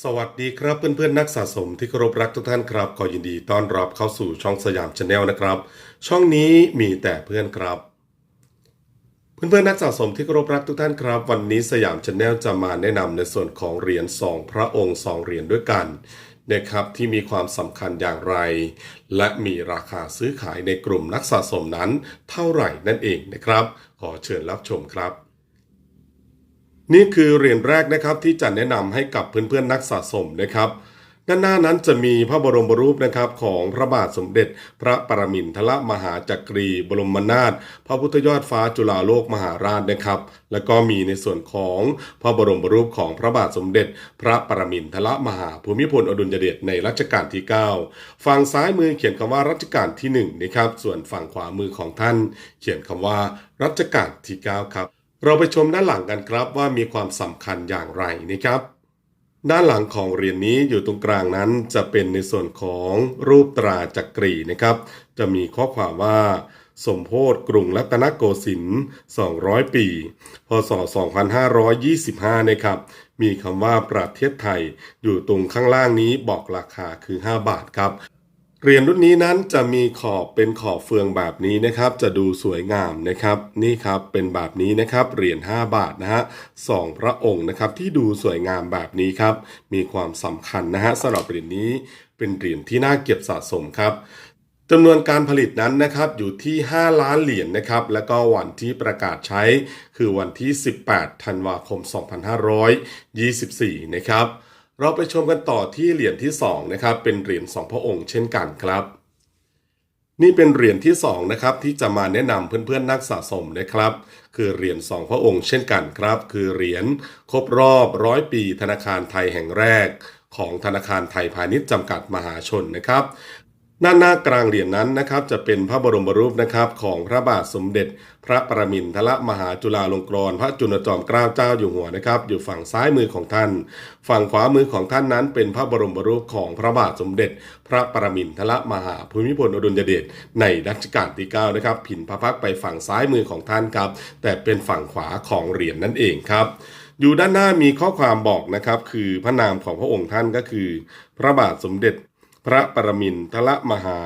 สวัสดีครับเพื่อนๆนักสะสมที่เคารพรักทุกท่านครับขอยินดีต้อนรับเข้าสู่ช่องสยามชาแนลนะครับ ช่องนี้มีแต่เพื่อนครับ เพื่อนๆนักสะสมที่เคารพรักทุกท่านครับ วันนี้สยามชาแนลจะมาแนะนำในส่วนของเหรียญสองพระองค์สองเหรียญด้วยกันนะครับที่มีความสำคัญอย่างไร และมีราคาซื้อขายในกลุ่มนักสะสมนั้น เท่าไหร่นั่นเองนะครับ ขอเชิญรับชมครับ นี่คือเหรียญแรกนะครับที่จะแนะนำให้กับเพื่อนๆนักสะสมนะครับ ด้านหน้านั้นจะมีพระบรมรูปนะครับของพระบาทสมเด็จ พระปรมินทรมหาจักรี บรมนาถพระพุทธยอดฟ้าจุฬาโลกมหาราชนะครับ แล้วก็มีในส่วนของพระบรมรูปของพระบาทสมเด็จ พระปรมินทรมหาภูมิพลอดุลยเดชในรัชกาลที่ 9 ฝั่งซ้ายมือเขียนคำว่ารัชกาลที่1นะครับส่วนฝั่งขวามือของท่าน เขียนคำว่ารัชกาลที่ 9 ครับ เราไปชมด้านหลังกันครับว่ามีความสำคัญอย่างไรนะครับ ด้านหลังของเหรียญนี้อยู่ตรงกลางนั้นจะเป็นในส่วนของรูปตราจักรีนะครับ จะมีข้อความว่า สมโพธกรุงรัตนโกสินทร์200 ปี พศ 2525 นะครับ มีคำว่าประเทศไทยอยู่ตรงข้างล่างนี้บอกราคาคือ 5 บาทครับ เหรียญรุ่นนี้นั้นจะมีขอบเป็นขอบเฟืองแบบนี้นะครับ จะดูสวยงามนะครับ นี่ครับเป็นแบบนี้นะครับเหรียญ5บาทนะฮะสองพระองค์นะครับที่ดูสวยงามแบบนี้ครับ มีความสำคัญนะฮะสำหรับเหรียญนี้เป็นเหรียญที่น่าเก็บสะสมครับจำนวนการผลิตนั้นนะครับอยู่ที่ 5 ล้านเหรียญนะครับ แล้วก็วันที่ประกาศใช้คือวันที่ 18 ธันวาคม 2524 นะครับ เราไปชมกันต่อที่เหรียญที่2นะครับเป็นเหรียญ2พระองค์เช่นกันครับ นี่เป็นเหรียญที่2นะครับที่จะมาแนะนำเพื่อนๆนักสะสมนะครับ คือเหรียญ2พระองค์เช่นกันครับ คือเหรียญครบรอบร้อยปีธนาคารไทยแห่งแรกของธนาคารไทยพาณิชย์จำกัดมหาชนนะครับ ด้านหน้ากลางเหรียญนั้นนะครับจะเป็นพระบรมรูปนะครับของพระบาทสมเด็จ พระประมินทรมหาจุฬาลงกรณ์พระจุลจอมเกล้าเจ้าอยู่หัวนะครับ อยู่ฝั่งซ้ายมือของท่าน ฝั่งขวามือของท่านนั้น เป็นพระบรมรูปของพระบาทสมเด็จ พระประมินทรมหาภูมิพลอดุลยเดชในรัชกาลที่9นะครับผินพระพักไปฝั่งซ้ายมือของท่านครับ แต่เป็นฝั่งขวาของเหรียญนั่นเองครับอยู่ด้านหน้ามีข้อความบอกนะครับ คือพระนามของพระองค์ท่านก็คือ พระบาทสมเด็จ พระปรมินทรมหา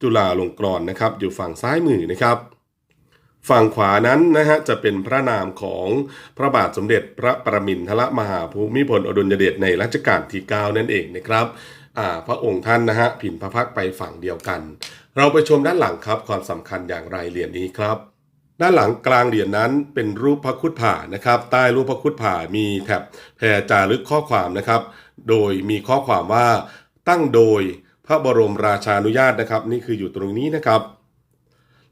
จุฬาลงกรณ์นะครับ อยู่ฝั่งซ้ายมือนะครับ ฝั่งขวานั้นนะฮะจะเป็นพระนามของพระบาทสมเด็จพระปรมินทรมหาภูมิพลอดุลยเดชในรัชกาลที่9นั่นเองนะครับพระองค์ท่านนะฮะผินพระพักไปฝั่งเดียวกัน เราไปชมด้านหลังครับความสำคัญอย่างไรเหรียญนี้ครับด้านหลังกลางเหรียญนั้นเป็นรูปพระคุดผ่านะครับ ใต้รูปพระคุดผ่ามีแถบแพรจารึกข้อความนะครับ โดยมีข้อความว่า ตั้งโดยพระบรมราชานุญาตนะครับ นี่คืออยู่ตรงนี้นะครับ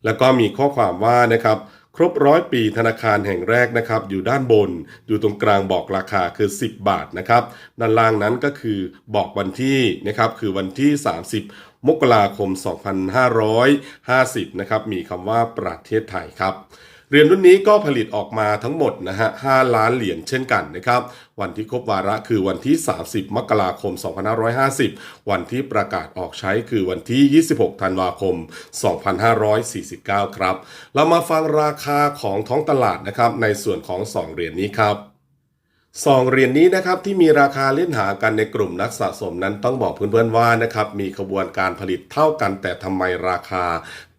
แล้วก็มีข้อความว่านะครับครบร้อยปีธนาคารแห่งแรกนะครับ อยู่ด้านบน อยู่ตรงกลางบอกราคาคือ 10 บาทนะครับ ด้านล่างนั้นก็คือบอกวันที่นะครับคือวันที่ 30 มกราคม 2550 นะครับ มีคำว่าประเทศไทยครับ เหรียญรุ่นนี้ก็ผลิตออกมาทั้งหมดนะฮะ 5 ล้านเหรียญเช่นกันนะครับ วันที่ครบวาระคือวันที่ 30 มกราคม 2550 วันที่ประกาศออกใช้คือวันที่ 26 ธันวาคม 2549 ครับ เรามาฟังราคาของท้องตลาดนะครับในส่วนของ 2 เหรียญนี้ครับ สองเหรียญนี้นะครับที่มีราคาเล่นหากันในกลุ่มนักสะสมนั้นต้องบอกเพื่อนๆว่านะครับมีขบวนการผลิตเท่ากัน แต่ทำไมราคา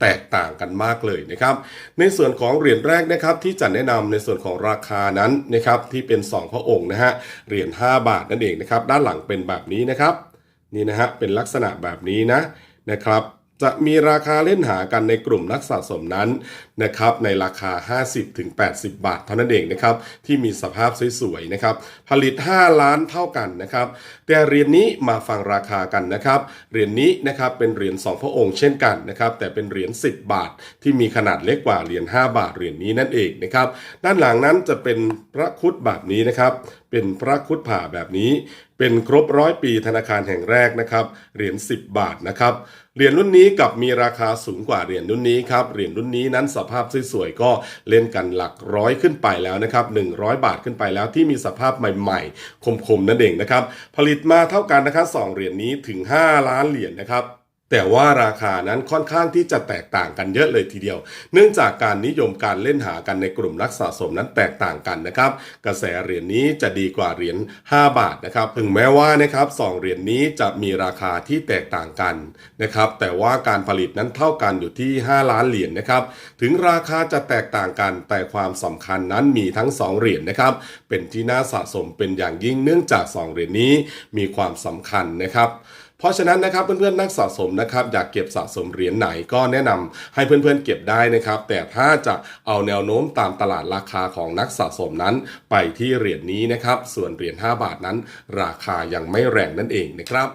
แตกต่างกันมากเลยนะครับ ในส่วนของเหรียญแรกนะครับที่จะแนะนำในส่วนของราคานั้นนะครับที่เป็น 2 พระองค์นะฮะเหรียญ5บาทนั่นเองนะครับด้านหลังเป็นแบบนี้นะครับนี่นะฮะเป็นลักษณะแบบนี้นะนะครับจะมีราคาเล่นหากันในกลุ่มนักสะสมนั้น นะครับในราคา 50-80 บาท เท่านั้นเองนะครับที่มีสภาพสวยๆนะครับผลิต 5 ล้านเท่ากันนะครับแต่เหรียญนี้มาฟังราคากันนะครับเหรียญนี้นะครับเป็นเหรียญ2พระองค์เช่นกันนะครับแต่เป็นเหรียญ10 บาท ที่มีขนาดเล็กกว่าเหรียญ5บาทเหรียญนี้นั่นเองนะครับด้านหลังนั้นจะเป็นพระคุดแบบนี้นะครับเป็นพระคุดผ่าแบบนี้เป็นครบร้อยปีธนาคารแห่งแรกนะครับเหรียญ10 บาทนะครับเหรียญรุ่นนี้กับมีราคาสูงกว่าเหรียญรุ่นนี้ครับเหรียญรุ่นนี้นั้นสภาพสวยๆก็เล่นกันหลักร้อยขึ้นไปแล้วนะครับ100 บาทขึ้นไปแล้วที่มีสภาพใหม่ๆ คมๆนั่นเองนะครับผลิตมาเท่ากันนะครับสองเหรียญนี้ถึง 5 ล้านเหรียญนะครับ แต่ว่าราคานั้นค่อนข้างที่จะแตกต่างกันเยอะเลยทีเดียว เนื่องจากการนิยมการเล่นหากันในกลุ่มนักสะสมนั้นแตกต่างกันนะครับ กระแสเหรียญนี้จะดีกว่าเหรียญ5บาทนะครับ ถึงแม้ว่านะครับสองเหรียญนี้จะมีราคาที่แตกต่างกันนะครับ แต่ว่าการผลิตนั้นเท่ากันอยู่ที่ 5 ล้านเหรียญนะครับ ถึงราคาจะแตกต่างกันแต่ความสำคัญนั้นมีทั้ง 2 เหรียญนะครับ เป็นที่น่าสะสมเป็นอย่างยิ่งเนื่องจาก 2 เหรียญนี้มีความสำคัญนะครับ เพราะฉะนั้นนะครับเพื่อนๆนักสะสมนะครับอยากเก็บสะสมเหรียญไหนก็แนะนำให้เพื่อนๆเก็บได้นะครับ แต่ถ้าจะเอาแนวโน้มตามตลาดราคาของนักสะสมนั้น ไปที่เหรียญนี้นะครับ ส่วนเหรียญ5บาทนั้น ราคายังไม่แรงนั่นเองนะครับ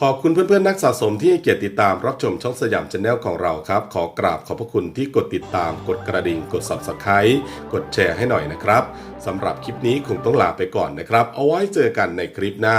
ขอบคุณเพื่อนๆนักสะสมที่ให้เกียรติติดตามรับชมช่องสยามชาแนลของเราครับ ขอกราบขอบพระคุณที่กดติดตามกดกระดิ่ง กด subscribe กดแชร์ให้หน่อยนะครับสำหรับคลิปนี้คงต้องลาไปก่อนนะครับ เอาไว้เจอกันในคลิปหน้า